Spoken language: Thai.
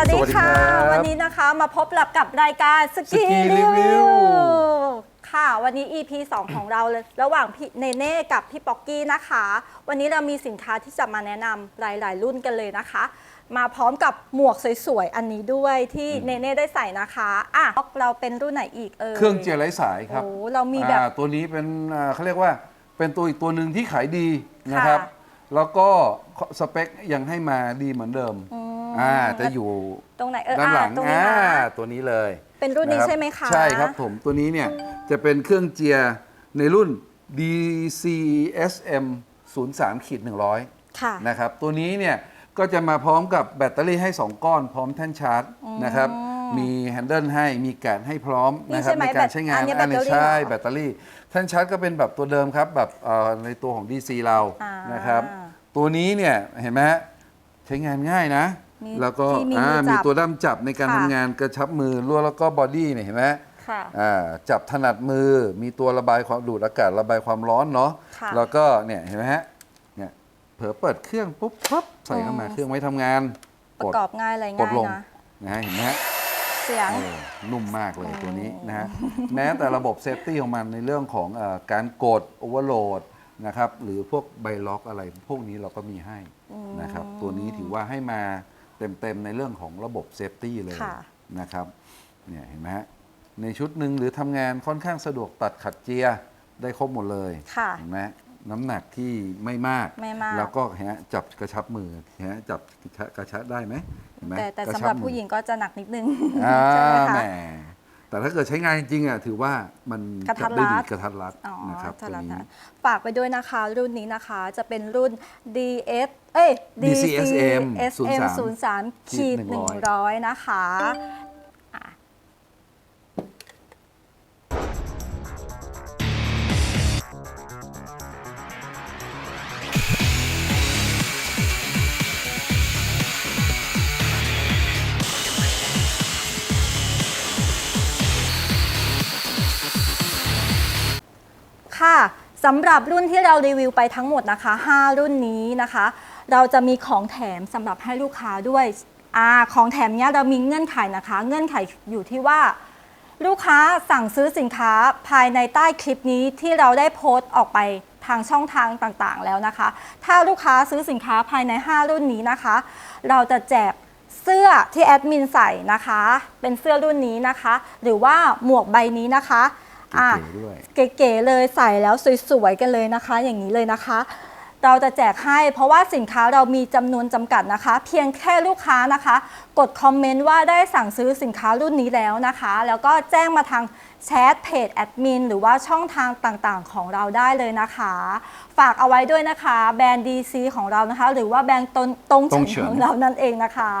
มาพบกับรายการสกี Ski รีวิ Review วค่ะ วันนี้ EP 2 ของเราเลยระหว่างพี่เนเน่กับพี่ป๊อกกี้นะคะ วันนี้เรามีสินค้าที่จะมาแนะนำหลาย ๆ รุ่นกันเลยนะคะ มาพร้อมกับหมวกสวย ๆ อันนี้ด้วยที่เนเน่ได้ใส่นะคะอะป๊อกเราเป็นรุ่นไหนอีกเอ่ยเครื่องเจียร์ไร้สายครับโอ้เรามีแบบอ่าตัวนี้เป็นอ่าเขาเรียกว่าเป็นตัวอีกตัวหนึ่งที่ขายดีนะครับค่ะแล้วก็สเปคยังให้มาดีเหมือนเดิม อืมอ่าจะอยู่ตรงไหนเออด้านหลังอะตรงนี้อ่านะตัวนี้เลยเป็นรุ่นนี้ะคบใช่ไหมคะ ใช่ครับผมตัวนี้เนี่ยจะเป็นเครื่องเจียร์ในรุ่น DCSM 03ขีด100ค่ะนะครับตัวนี้เนี่ยก็จะมาพร้อมกับแบตเตอรี่ให้ 2 ก้อนพร้อมแท่นชาร์จนะครับมีแฮนเดิลให้มีแกนให้พร้อมนี่นะครับใช่ไหมในการใช้งานแบตอันนี้นี้แบตเตอรี่ใช่เหรอแบตเตอรี่ แท่นชาร์จก็เป็นแบบตัวเดิมครับแบบเอ่อในตัวของ DC เราอ่าน นะครับ ตัวนี้เนี่ยเห็นไหมฮะใช้งานง่ายนะ มีแล้วก็ที่มีอ่ามือจับมีตัวด้ามจับในการค่ะ ทำงานกระชับมือรั่วแล้วก็บอดี้เนี่ยเห็นไหมค่ะ อ่าจับถนัดมือมีตัวระบายความดูดอากาศระบายความร้อนเนาะค่ะ แล้วก็เนี่ยเห็นไหมฮะเนี่ยเผลอเปิดเครื่องปุ๊บปั๊บใส่เข้ามาอืมเครื่องไว้ทำงานประกอบง่ายอะไรกดง่ายลงนะ นะฮะเห็นไหมฮะเสียง เออนุ่มมากเลยตัวนี้นะฮะแม้แต่ระบบเซฟตี้ของมันในเรื่องของเออการกดโอเวอร์โหลดนะครับหรือพวกใบล็อกอะไรพวกนี้เราก็มีให้นะครับตัวนี้ถือว่าให้มา เต็มๆในเรื่องของระบบเซฟตี้เลยค่ะนะครับเนี่ยเห็นไหมฮะในชุดหนึ่งหรือทำงานค่อนข้างสะดวกตัดขัดเจียร์ได้ครบหมดเลยค่ะ เห็นไหมน้ำหนักที่ไม่มาก ไม่มาก แล้วก็ฮะจับกระชับมือฮะจับกระชับกระชับได้ไหมเห็นไหมแต่แต่กะสำชัหรับมือผู้หญิงก็จะหนักนิดนึงอ่าใช่ไหมแหม คะ แต่ถ้าเกิดใช้งานจริงๆอะถือว่ามันกระทัดจับได้รัดีดกระทัดรัดอ๋อนะครับสตัวลับนี้นะฝากไปด้วยนะคะรุ่นนี้นะคะจะเป็นรุ่น DS เอ้ย DCSM 03 03ขีดขีด100 นะคะอะ ค่ะสำหรับรุ่นที่เรารีวิวไปทั้งหมดนะคะ 5 รุ่นนี้นะคะ เราจะมีของแถมสำหรับให้ลูกค้าด้วยอของแถมเนี้ยเรามีเงื่อนไขนะคะ เงื่อนไขอยู่ที่ว่า ลูกค้าสั่งซื้อสินค้าภายในใต้คลิปนี้ที่เราได้โพสต์ออกไปทางช่องทางต่างๆแล้วนะคะ ถ้าลูกค้าซื้อสินค้าภายใน 5 รุ่นนี้นะคะ เราจะแจกเสื้อที่แอดมินใส่นะคะ เป็นเสื้อรุ่นนี้นะคะ หรือว่าหมวกใบนี้นะคะ อะ เก๋ๆด้วย เก๋ๆเลยใส่แล้วสวยๆกันเลยนะคะ อย่างนี้เลยนะคะ เราจะแจกให้เพราะว่าสินค้าเรามีจำนวนจำกัดนะคะ เพียงแค่ลูกค้านะคะ กดคอมเมนต์ว่าได้สั่งซื้อสินค้ารุ่นนี้แล้วนะคะ แล้วก็แจ้งมาทางแชทเพจแอดมินหรือว่าช่องทางต่างๆ ของเราได้เลยนะคะ ฝากเอาไว้ด้วยนะคะ แบรนด์ DC ของเรานะคะ หรือว่าแบรนด์ตนตรงตรงเฉิเฉิน นของเรานั่นเองนะคะ